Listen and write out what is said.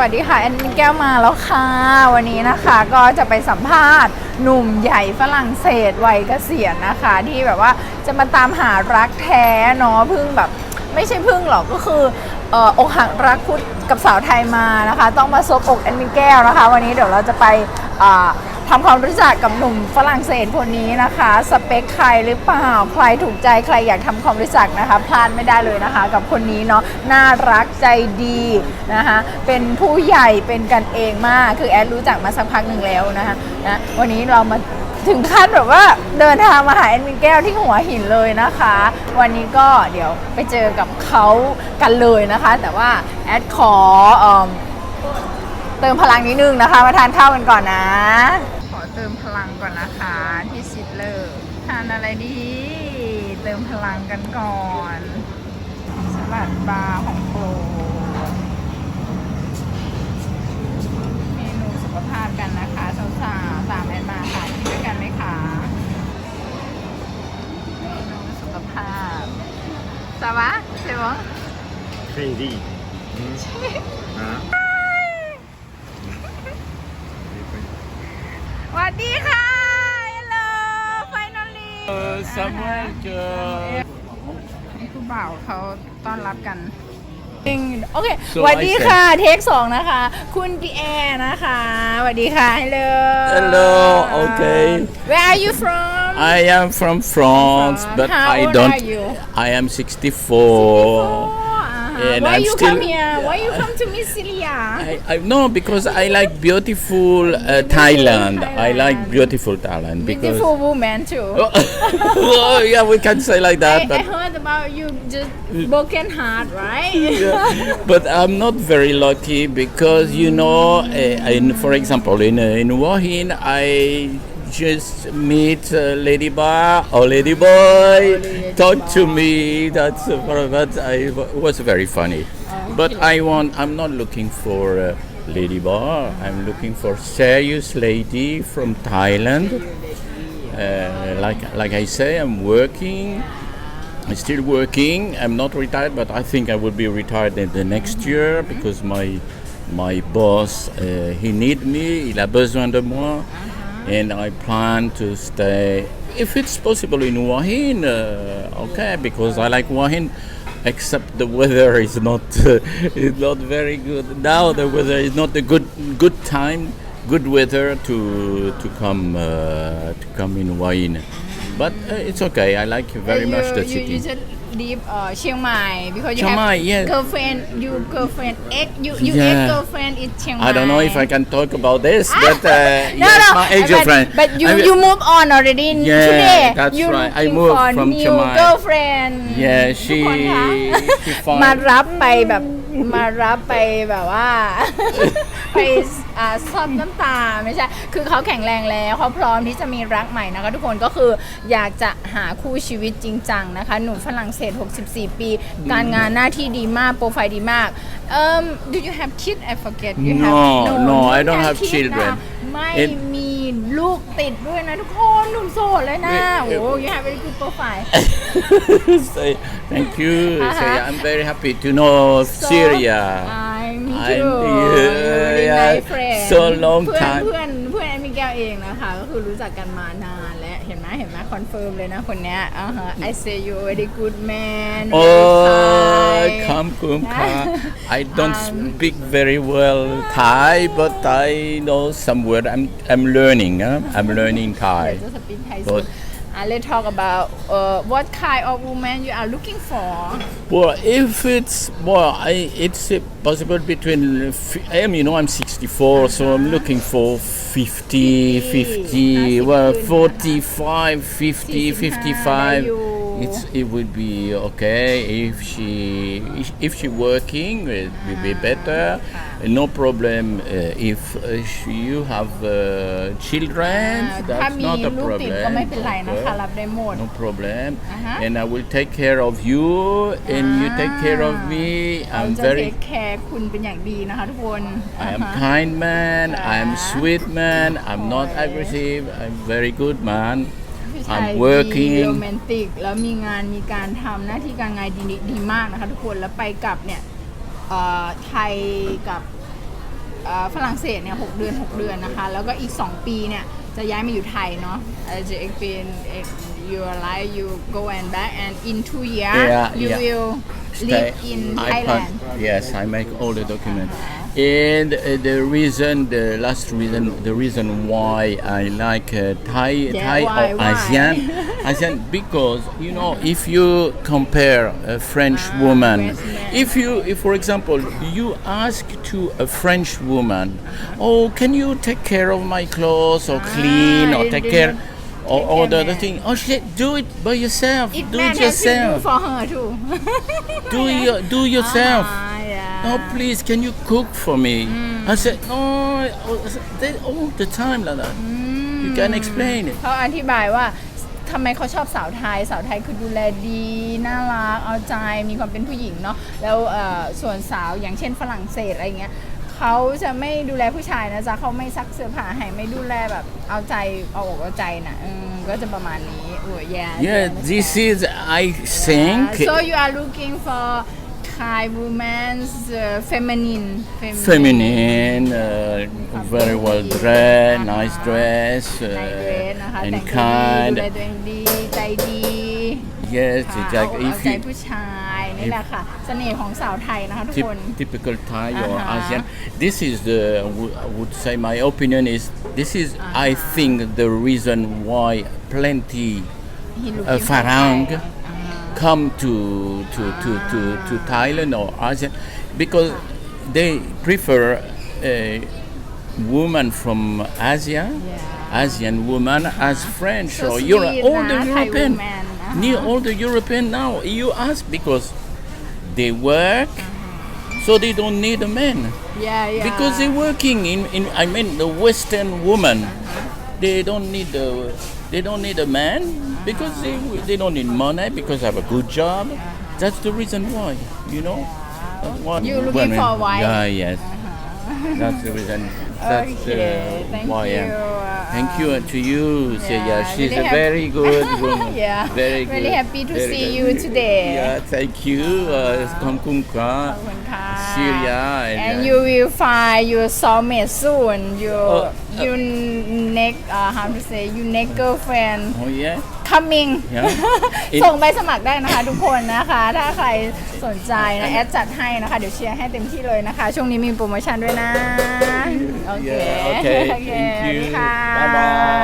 วัสดีค่ะแอนมินแก้วมาแล้วค่ะ วันนี้นะคะก็จะไปสัมภาษณ์หนุ่มใหญ่ฝรั่งเศสวัยเกษียณนะคะ ที่แบบว่าจะมาตามหารักแท้เนาะพึ่งแบบไม่ใช่พึ่งหรอกก็คือเอออกหักรักคุดกับสาวไทยมานะคะ ต้องมาซบอกแอนมินแก้วนะคะ วันนี้เดี๋ยวเราจะไป ทำความรู้จักกับหนุ่มฝรั่งเศสคนนี้นะคะ สเปคใครหรือเปล่า ใครถูกใจใครอยากทำความรู้จักนะคะ พลาดไม่ได้เลยนะคะ กับคนนี้เนาะน่ารักใจดีนะคะ เป็นผู้ใหญ่เป็นกันเองมาก คือแอดรู้จักมาสักพักหนึ่งแล้วนะคะนะวันนี้เรามาถึงขั้นแบบว่าเดินทางมาหาแอดมินแก้วที่หัวหินเลยนะคะ วันนี้ก็เดี๋ยวไปเจอกับเขากันเลยนะคะ แต่ว่าแอดขอ เอิ่มเติมพลังนิดนึงนะคะ มาทานข้าวกันก่อนนะ ขอเติมพลังก่อนนะคะที่ซิดเลอร์ทานอะไรดี เติมพลังกันก่อนสลัดบาร์ของโปรดเมนูสุขภาพกันนะคะสาวๆตามแอนมาค่ะกินด้วยกันไหมคะเมนูสุขภาพสวัสดีบ Crazy. Huh? สวัสดีค่ะ Hello finally Samuel, que- นี่คือบ่าวเขาต้อนรับกันจริงโอเค So สวัสดี I said- ค่ะเทคสองนะคะ คุณปีแอร์นะคะสวัสดีค่ะ Hello Hello, okay. Where are you from I am from France, From- but How I old don't. are you? I am 64. Uh-huh. And Why I'm you still- come here? Why you come to Miss Celia? I, I no because I like beautiful uh, Thailand. I like beautiful Thailand because. Beautiful woman too. Oh, yeah, we can say like I, that, I but heard about you just broken heart right? Yeah, but I'm not very lucky because you know, uh, in, for example, in uh, in Wahin, I just meet uh, Lady Bar or Lady Boy Lady talk to me. That's uh, for- that I was very funny. But I want. I'm not looking for uh, Lady Bar. I'm looking for serious lady from Thailand. Uh, like like I say, I'm working. I'm still working. I'm not retired, but I think I will be retired in the next year because my my boss uh, he need me. Il a besoin de moi, and I plan to stay if it's possible in Wahin. Uh, okay, because I like Wahin. Except the weather is not uh, is not very good now. The weather is not a good good time, good weather to to come uh, to come in Wahin. But uh, it's okay. I like very much the you, city You just leave uh, Chiang Mai because you Chiang have Mai, yes. girlfriend. You girlfriend ex. You you Yeah. ex girlfriend is Chiang Mai. I don't know if I can talk about this, but uh, no, yes, no. my ex-girlfriend. But, but you I will- you move on already Yeah, today. that's you right. I looking moved for from new Chiang Mai. girlfriend. Yeah, ทุก she คนคะ she find มารับไปแบบ มารับไปแบบว่า ไปอ่าซ่อมน้ำตาไม่ใช่ คือเขาแข็งแรงแล้วเขาพร้อมที่จะมีรักใหม่นะคะ ทุกคนก็คืออยากจะหาคู่ชีวิตจริงจังนะคะ หนุ่มฝรั่งเศส 64 ปี การงานหน้าที่ดีมากโปรไฟล์ดีมาก um do you have kids I forget you have No, no, I don't have kids children. นะไม่ It- มี ลูกติดด้วยนะทุกคนหนุ่มโสดเลยนะ It- โอ้ it- you have very good profile say thank you. Uh-huh. Say I'm very happy to know So, Syria. I me I- too yeah, Really yeah. nice friend So long เพื่อน time. เพื่อนเพื่อนแอมิแก้วเองนะคะ ก็คือรู้จักกันมานานแล้วเห็นไหมเห็นไหมคอนเฟิร์มเลยนะคนเนี้ยอ่าฮะ I say you very good man very Oh, Thai. come, come, come. I don't Um, speak very well Thai, but I know some word. I'm I'm learning. Huh? I'm learning Thai. เดี๋ยวจะสปีกไทย But- อ่ะ let's talk about uh, what kind of woman you are looking for Well, if it's well, I, it's uh, possible between. I am, you know, I'm 64, so I'm looking for 50, 50, well, 45, 50, 55 It's it would be okay if she if- if she working it will be better. No problem uh, if uh, she, you have uh, children. ถ้า That's มี not a ลูกติด problem. ก็ไม่เป็นไรนะคะ okay? รับได้หมด No problem. Uh-huh. And I will take care of you and you take care of me. เรา I'm จะเท very คแคร์คุณเป็นอย่างดีนะคะทุกคน I am อ่าฮะ kind man, I am Uh-huh. sweet man, I'm not Okay. aggressive, I'm very good man. ผู้ชาย I'm ดี working โรแมนติก แล้วมีงานมีการทำหน้าที่การงานดีดีมากนะคะทุกคนแล้วไปกลับเนี่ยเอ่อไทยกับเอ่อฝรั่งเศสเนี่ยหกเดือน 6 เดือนนะคะ แล้วก็อีก 2 ปีเนี่ย จะย้ายมาอยู่ไทยเนาะเอ่อจะเอกเป็น your life you go and back and in two year Yeah, you yeah. will Stay- live in I Thailand plan- yes, I make all the documents. And uh, the reason, the last reason, the reason why I like uh, Thai, Yeah, Thai why, or why? ASEAN, ASEAN, because you know, if you compare a French woman, if you, if for example, you ask to a French woman, oh, can you take care of my clothes or clean or take care? Or, or the other thing, oh shit, do it by yourself. it do it to do yourself. for her too Do your, do yourself. Ah. Oh, please, can you cook for me? I said, oh, I said, they all the time like that. You can explain it. เขาอธิบายว่าทำไมเขาชอบสาวไทย สาวไทยคือดูแลดี น่ารัก เอาใจ มีความเป็นผู้หญิงเนาะ แล้วเอ่อส่วนสาวอย่างเช่นฝรั่งเศสอะไรเงี้ยเขาจะไม่ดูแลผู้ชายนะจ๊ะเขาไม่ซักเสื้อผ้าให้ไม่ดูแลแบบเอาใจเอาอกเอาใจนะอืมก็จะประมาณนี้โอ้ย yeah Yeah, this is, I think, so you are looking for Thai woman's uh, feminine feminine, uh, very well dressed, nice dress, ในเดรสนะคะ uh, แต่ and งตัวดีดูแล kind. ตัวเองดี ใจดี Yes, ค่ะ it's เอา like เอา if ใจ you ผู้ชายนี่แหละค่ะ เสน่ห์ของสาวไทยนะคะทุก typ- คน typical Thai or Uh-huh. ASEAN. This is the I would- I would say my opinion is this is I Uh-huh. think the reason why plenty He looking uh, for Farang Thai. come to to, to, to to Thailand or ASEAN because they prefer a woman from Asia, Yeah. Asian woman as French So or Europe. All the European, uh-huh. near all the European now. You ask because they work, so they don't need a man yeah yeah because they're working in, in I mean the Western woman they don't need the they don't need a man because they, they don't need money because I have a good job. That's the reason why, you know. You're looking women. for a wife. Yeah, yes. That's the reason. That's uh, okay, uh, thank why. You. Uh, thank you to you, yeah, She's really a very good woman. yeah, very good. Really happy to very see good. you today. Yeah, thank you. Kamkunka, uh, Syria. And, and uh, you will find your soulmate soon. Your oh. Your next uh, how to say your next girlfriend oh yeah coming Yeah. It- ส่งใบสมัครได้นะคะทุกคนนะคะ ถ้าใครสนใจนะแอดจัดให้นะคะ เดี๋ยวเชียร์ให้เต็มที่เลยนะคะ ช่วงนี้มีโปรโมชั่นด้วยนะ โอเค Yeah, okay. โอเค Thank สวัส you. ดีค่ะ Bye bye.